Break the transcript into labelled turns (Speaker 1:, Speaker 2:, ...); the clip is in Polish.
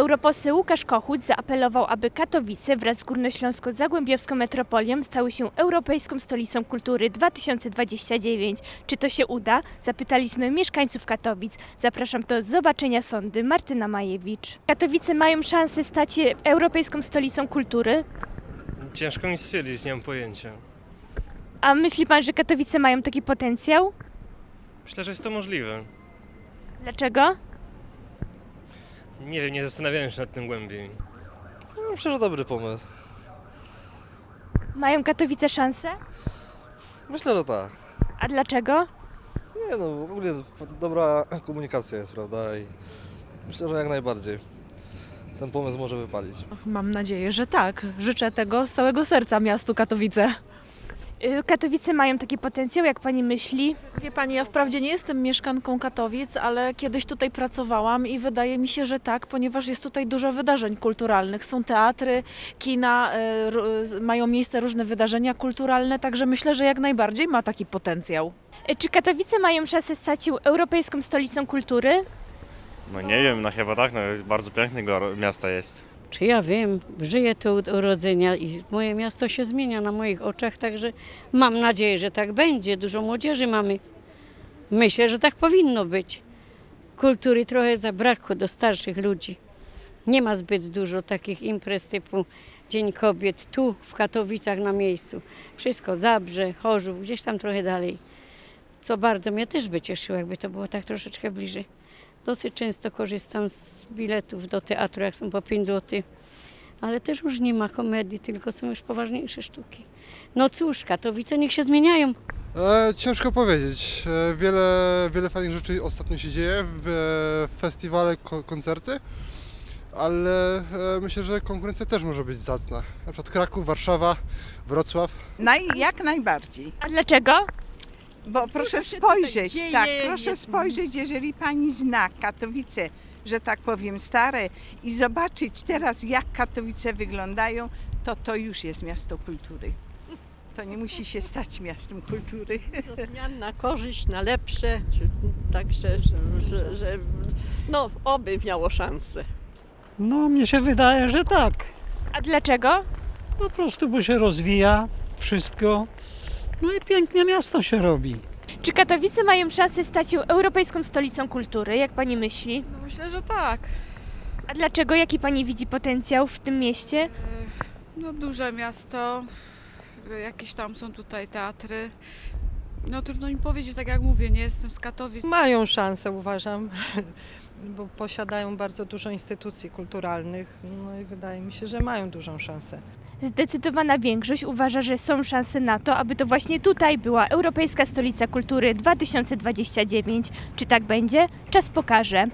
Speaker 1: Europoseł Łukasz Kochut zaapelował, aby Katowice wraz z Górnośląsko-Zagłębiowską metropolią stały się Europejską Stolicą Kultury 2029. Czy to się uda? Zapytaliśmy mieszkańców Katowic. Zapraszam do zobaczenia sądy Martyna Majewicz. Katowice mają szansę stać się Europejską Stolicą Kultury.
Speaker 2: Ciężko mi stwierdzić, nie mam pojęcia.
Speaker 1: A myśli pan, że Katowice mają taki potencjał?
Speaker 2: Myślę, że jest to możliwe.
Speaker 1: Dlaczego?
Speaker 2: Nie wiem, nie zastanawiałem się nad tym głębiej.
Speaker 3: No, myślę, że dobry pomysł.
Speaker 1: Mają Katowice szansę?
Speaker 3: Myślę, że tak.
Speaker 1: A dlaczego?
Speaker 3: Nie no, w ogóle dobra komunikacja jest, prawda? I myślę, że jak najbardziej ten pomysł może wypalić.
Speaker 4: Och, Mam nadzieję, że tak. Życzę tego z całego serca miastu Katowice.
Speaker 1: Y, Katowice mają taki potencjał, jak pani myśli?
Speaker 4: Wie pani, ja wprawdzie nie jestem mieszkanką Katowic, ale kiedyś tutaj pracowałam i wydaje mi się, że tak, ponieważ jest tutaj dużo wydarzeń kulturalnych. Są teatry, kina, e, mają miejsce różne wydarzenia kulturalne, także myślę, że jak najbardziej ma taki potencjał.
Speaker 1: Y, Czy Katowice mają szansę stać się Europejską Stolicą Kultury?
Speaker 5: No nie wiem, no chyba tak, no jest bardzo pięknego miasta jest.
Speaker 6: Czy ja wiem, żyję tu od urodzenia i moje miasto się zmienia na moich oczach, także mam nadzieję, że tak będzie. Dużo młodzieży mamy. Myślę, że tak powinno być. Kultury trochę zabrakło do starszych ludzi. Nie ma zbyt dużo takich imprez typu Dzień Kobiet tu w Katowicach na miejscu. Wszystko Zabrze, Chorzów, gdzieś tam trochę dalej. Co bardzo mnie też by cieszyło, jakby to było tak troszeczkę bliżej. Dosyć często korzystam z biletów do teatru, jak są po 5 zł. Ale też już nie ma komedii, tylko są już poważniejsze sztuki. No cóż, Katowice niech się zmieniają.
Speaker 7: E, ciężko powiedzieć. E, wiele, wiele fajnych rzeczy ostatnio się dzieje, w, e, festiwale, ko- koncerty, ale e, myślę, że konkurencja też może być zacna. Na przykład Kraków, Warszawa, Wrocław.
Speaker 8: Naj, jak najbardziej.
Speaker 1: A dlaczego?
Speaker 8: Bo proszę spojrzeć, tak, proszę spojrzeć, jeżeli pani zna Katowice, że tak powiem, stare i zobaczyć teraz, jak Katowice wyglądają, to to już jest miasto kultury. To nie musi się stać miastem kultury.
Speaker 9: do zmian na korzyść, na lepsze, czy- także, że, że, że no, oby miało szansę.
Speaker 10: No, mnie się wydaje, że tak.
Speaker 1: A dlaczego?
Speaker 10: Po prostu, bo się rozwija wszystko. No i pięknie miasto się robi.
Speaker 1: Czy Katowice mają szansę stać się Europejską Stolicą Kultury, jak pani myśli?
Speaker 11: No myślę, że tak.
Speaker 1: A dlaczego? Jaki pani widzi potencjał w tym mieście?
Speaker 11: No duże miasto, jakieś tam są tutaj teatry. No trudno mi powiedzieć, tak jak mówię, nie jestem z Katowic.
Speaker 12: Mają szansę, uważam, bo posiadają bardzo dużo instytucji kulturalnych. No i wydaje mi się, że mają dużą szansę.
Speaker 1: Zdecydowana większość uważa, że są szanse na to, aby to właśnie tutaj była Europejska Stolica Kultury 2029. Czy tak będzie? Czas pokaże.